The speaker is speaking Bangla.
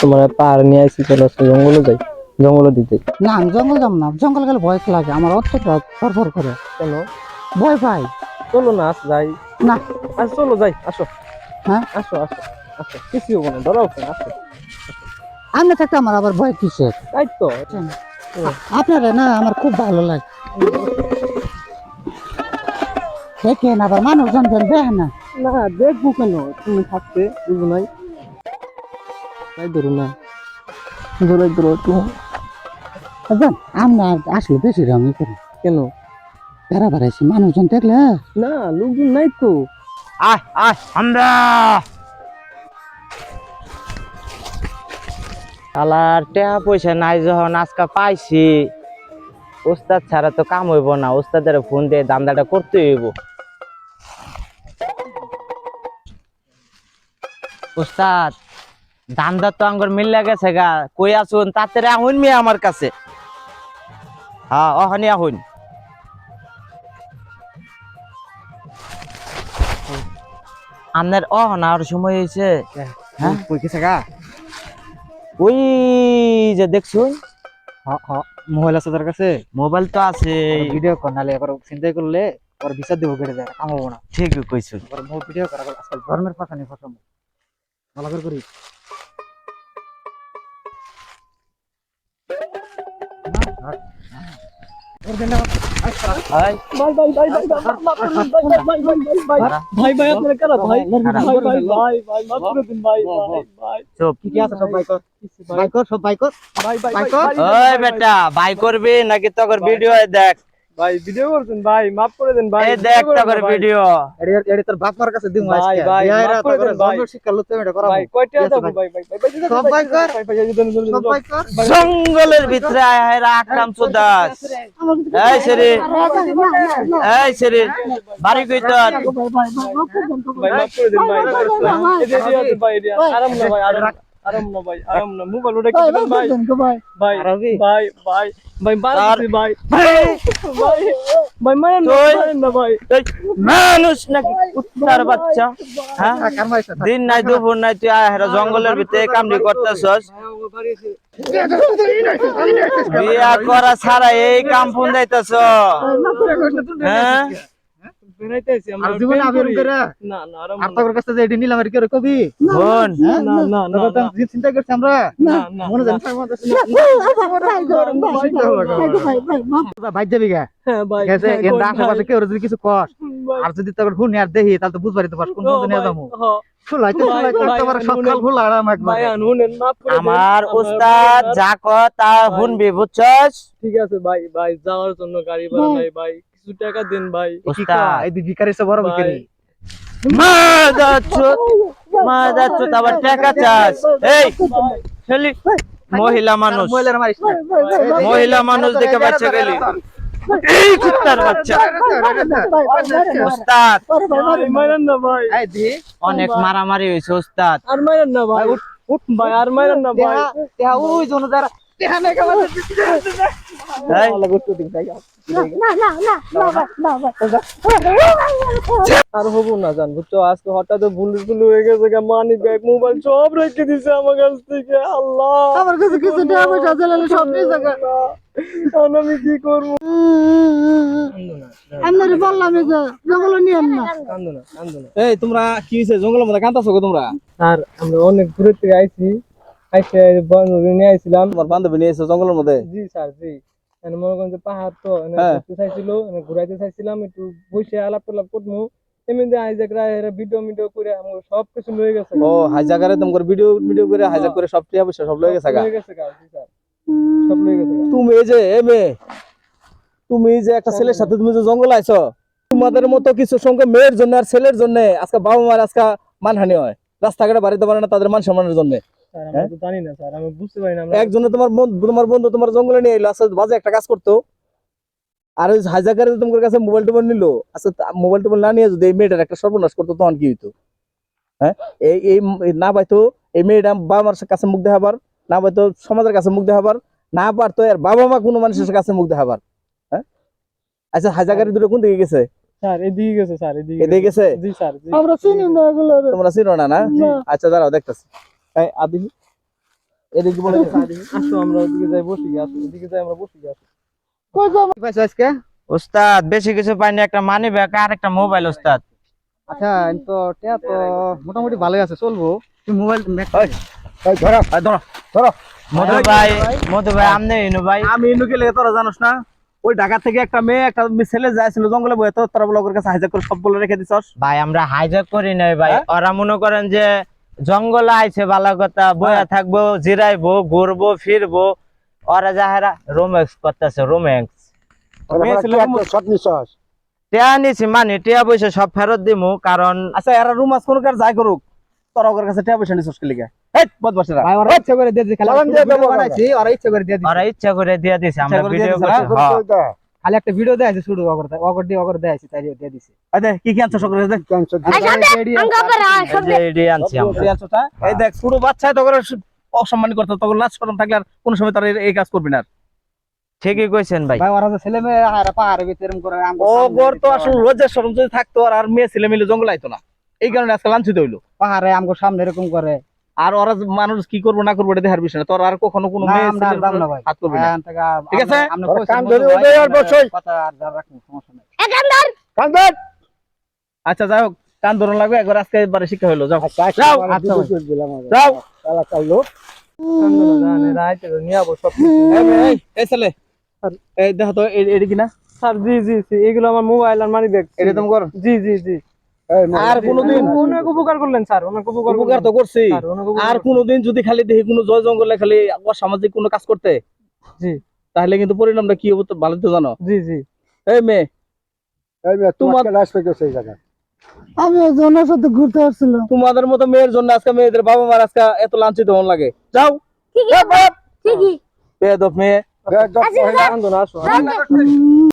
তোমার পার নিয়ে আসি চলো জঙ্গলে যাই জঙ্গলে দিতে। না আমি জঙ্গল যাব না জঙ্গল গেলে ভয় লাগে আমার অর্থটা ফরফর করে। কেন ভয় পাই। চলো না আস যাই। না। আস চলো যাই আসো। হ্যাঁ? আসো আসো আসো। কিছু হব না ধরাও আসো। আপনি থাকতে আমার আবার ভয় কিসের? তাই তো। আপনারা না আমার খুব ভালো লাগে। দেখেন আবার মানুষজন দেন দেখেন না। না দেখব কেন? তুমি থাকতে বুঝব নাই? তাই ধরো না। ধরো ধরো তুমি। বুঝলেন আমরা আসলে বেশি রঙই করি। কেন? বেড়া বেড়াইছি মানুষজন দেখলে না লোকজন নাই তো। আয় আয় আমরা! শালার টাকা পয়সা নাই যখন আজকে পাইছি ওস্তাদ ছাড়া তো কাম হইব না। ওস্তাদের ফোন দিয়ে দান্দাটা করতে হইব। ওস্তাদ দান্দা তো আঙ্গুর মিল্লা গেছে গা কই আসুন? তাতে আহুন মি আমার কাছে। হ্যাঁ অহনি আহুন। আপনার অহন আর সময় হয়েছে। হ্যাঁ? কই গেছে গা? ওই যে দেখছুন? মোবাইল আছে তার কাছে? মোবাইল তো আছে। ভিডিও কর নালে এবার চিন্তাই করলে ওর বিচার দেবো কেটে যায় কাম হব না ঠিক মো ভিডিও করা আজকাল ধর্মের নেই ভালো করে করি এই, ভাই ভাই ভাই ভাই ভাই ভাই আপনারা কারা ভাই ভাই ভাই ভাই ভাই মাফ করে দিন ভাই ভাই ভাই চুপ কি কি আছে সব ভাই কর ভাই কর সব ভাই কর ভাই ভাই ভাই কর ওই বেটা ভাই করবি নাকি তোর ভিডিও দেখ ভাই ভিডিও করছেন ভাই মাফ করে দেন ভাই এই দেখ তোর ভিডিও এডি এডি তোর বাপ মার কাছে দিমু আজকে ভাই, বিয়াইরা মাফ করে দেন, ভাই। শিক্ষা লতে এটা করাবো ভাই কয়টা দাও ভাই। ভাই ভাই ভাই ভাই সব ভাই কর। ভাই ভাই সব ভাই কর জঙ্গলের ভিতরে আয় হায় আকাম সুদাস এই সেরি এই সেরি বাড়ি কই তোর ভাই মাফ করে দেন ভাই এদি এদি ভাই আরাম না ভাই আরাম আরাম না ভাই আরাম না। মোবাইল ওটা কি দেন ভাই। ভাই ভাই ভাই ভাই বাড়ি ভাই। ভাই! ভাই মারেন না তুই- মারেন না ভাই। মানুষ নাকি? কুত্তার বাচ্চা হ্যাঁ? দিন নাই দুপুর নাই তুই আয় জঙ্গলের ভিতরে কামড়ি করতেছস। বিয়া করা ছাড়া এই কাম ফোন যাইতেছ। হ্যাঁ? বেরাইতেছি আমরা জীবনে প্রেম করে না না আর তোর কাছে যে নিলাম আর কি কবি ফোন না না না না চিন্তা করছি আমরা না না মনে জানি ভাই দেবি গা হ্যাঁ ভাই গেছে হ্যাঁ, এর আশেপাশে কেউ যদি কিছু কর আর যদি তোর হুন আর দেখি তাহলে তো বুঝবারি তো কোন যাব হ্যাঁ। আমার ভাই, যা কয় তা শুনবি বুঝছস ঠিক আছে ভাই ভাই যাওয়ার জন্য গাড়ি ভাড়া নাই ভাই কিছু টাকা দেন ভাই? উস্তাদ এই দি ভিখারি সে বড়। ভিখারি মা যাচ্ছ মা যাচ্ছ আবার টাকা চাস এই ছেলে মহিলা মানুষ মহিলার মারিস না মহিলা মানুষ দেখে বাচ্চা গেলি এই কুত্তার বাচ্চা। উস্তাদ মারেন না ভাই। অনেক মারামারি হয়েছে উস্তাদ আর মারেন না ভাই। উঠ ভাই আর মারেন না ভাই। দেহা ওই আর হব না জান বুঝছ? আজকে হঠাৎ ভুল ভুল হয়ে গেছে মানি ব্যাগ মোবাইল সব রেখে দিছে আমার কাছ থেকে। আল্লাহ আমার কাছে কিছু টাকা পয়সা সব নিয়ে এখন আমি কি করব? আমি বললাম যে জঙ্গল নিয়ে না। কান্দো না কান্দো না এই তোমরা কি হইছে জঙ্গলের মধ্যে কান্তাছো গো তোমরা? আর আমরা অনেক দূরের থেকে আইছি আইসে বান্ধবী নিয়ে আইছিলাম। তোমার বান্ধবী নিয়ে এসেছ জঙ্গলের মধ্যে? জি স্যার জি। মনে করেন যে পাহাড় তো এনে হ্যাঁ। ঘুরতে চাইছিল ঘুরাইতে চাইছিলাম একটু বসে আলাপ টালাপ করব এমনি আইজাকরা এরা ভিডিও মিডিও করে আমার সব কিছু লয়ে গেছে। ও হাইজাকারে তোমার ভিডিও ভিডিও করে হাইজাক করে সব টিয়া পয়সা সব লয়ে গেছে গা? লয়ে গেছে গা জি স্যার। সব লয়ে গেছে গা তুমি এই যে এ মেয়ে তুমি যে একটা ছেলের সাথে তুমি যে জঙ্গলে আইছো তোমাদের মতো কিছু সংখ্যা মেয়ের জন্য আর ছেলের জন্য আজকে বাবা মার আজকে মানহানি হয়। রাস্তাঘাটে বাড়িতে পারে না তাদের মান সম্মানের জন্য। হ্যাঁ? একজনে তোমার তোমার বন্ধু তোমার জঙ্গলে নিয়ে এলো আচ্ছা বাজে একটা কাজ করতো। আর ওই হাইজাকারে তোমার কাছে মোবাইল টোবাইল নিলো আচ্ছা মোবাইল টোবাইল না নিয়ে যদি এই মেয়েটার একটা সর্বনাশ করতো তখন কি হইতো? হ্যাঁ? এই না পাইতো এই মেয়েটা বাবা মার কাছে মুখ দেখাবার না পাইতো সমাজের কাছে মুখ দেখাবার না পারতো আর বাবা মা কোনো মানুষের কাছে মুখ দেখাবার হ্যাঁ? আচ্ছা হাইজাকারি দুটো কোন দিকে গেছে? এদিকে গেছে স্যার এদিকে এদিকে গেছে। জি স্যার জি। আমরা চিনি না তোমরা চিনো না না? না। আচ্ছা দাঁড়াও দেখতেছি। এদিকে বলে আসো আমরা ওদিকে যাই বসি আসো ওদিকে যাই আমরা বসি আসো। কই যাব? কি পাইছো আজকে? ওস্তাদ বেশি কিছু পাইনি একটা মানি ব্যাগ আর একটা মোবাইল ওস্তাদ। আচ্ছা তো টিয়া তো মোটামুটি ভালোই আছে চলবো। তুমি মোবাইল এই ধরো। এই ধরো। ধরো। মধু ভাই মধু ভাই আমনে ইনু ভাই। আমি ইনুকে লেগে তোরা জানোস না? ওই ঢাকা থেকে একটা মেয়ে একটা ছেলে যাইছিল জঙ্গলে বয়ে তো তোরা ব্লগের কাছে হাইজাক করে সবগুলো রেখে দিছস? ভাই আমরা হাইজ্যাক করি নাই ভাই। হ্যাঁ? ওরা মনে করেন যে জঙ্গলে আইছে বালা কথা বয়া হ্যাঁ। থাকব জিরাইবো ঘুরবো ফিরবো। ওরা যাহারা রোম্যাক্স করতেছে রোম্যাক্স ছেলে টিয়া নিছি মানে টিয়া পয়সা সব ফেরত দিমু কারণ আচ্ছা এরা রুমাস কোন কার যাই করুক তোরা ওর কাছে টাকা পয়সা নিছস কি ইচ্ছা করে দিয়ে আমরা ভিডিও করছি। হ্যাঁ। খালি একটা ভিডিও দেয় শুরু অগর অগর দিয়ে অগর দেয় তাই দিয়ে দিছে। এই কি কি আনছস সকলে? দেখ এডি আনছি আমরা। এই আনছস, হ্যাঁ? বাচ্চায় করতে তোকে লাজ শরম থাকলে আর কোনো সময় তার এই- কাজ করবি না ঠিকই কইছেন ভাই। ভাই ওরা তো ছেলে মেয়ে হারা পাহাড়ে ভিতরে এরম করে আমগো ও সামনে তো আসলে লজ্জা শরম যদি থাকতো আর আর মেয়ে ছেলে মিলে জঙ্গল আইতো না। এই কারণে আজকে লাঞ্ছিত হইল। পাহাড়ে আমগো সামনে এরকম করে। আর ওরা মানুষ কি করব না করব এটা দেখার বিষয় না। তোর আর কখনো কোনো মেয়ে। হাত করবি না। হ্যাঁ, ঠিক আছে? আচ্ছা যাই হোক কান ধরন লাগবে একবার আজকে এবারে শিক্ষা হইল যাও। যাও। আচ্ছা। যাও। জানে রাইতে নিয়ে আবো সব এই মেয়ে, এই, এই ছেলে। এই দেখো তো এ- এডি কিনা? স্যার জি জি জি এগুলো আমার মোবাইল আর মানি ব্যাগ। এটা তুমি করো জি জি জি। আর কোনোদিন অনেক উপকার করলেন স্যার অনেক উপকার উপকার তো করছি। স্যার, অনেক উপকার আর করলেন। যদি খালি দেখি কোনো জয় জঙ্গলে খালি অসামাজিক কোনো কাজ করতে জি। তাহলে কিন্তু পরিণামটা কি হবে ভালো তো জানো? জি জি। এই মেয়ে তোমার আমি জনের সাথে ঘুরতে আসছিলাম। তোমাদের মতো মেয়ের জন্য আজকে মেয়েদের বাবা মার আজকে এত লাঞ্ছিত হন লাগে। যাও। বেদব মেয়ে। আসো আসো।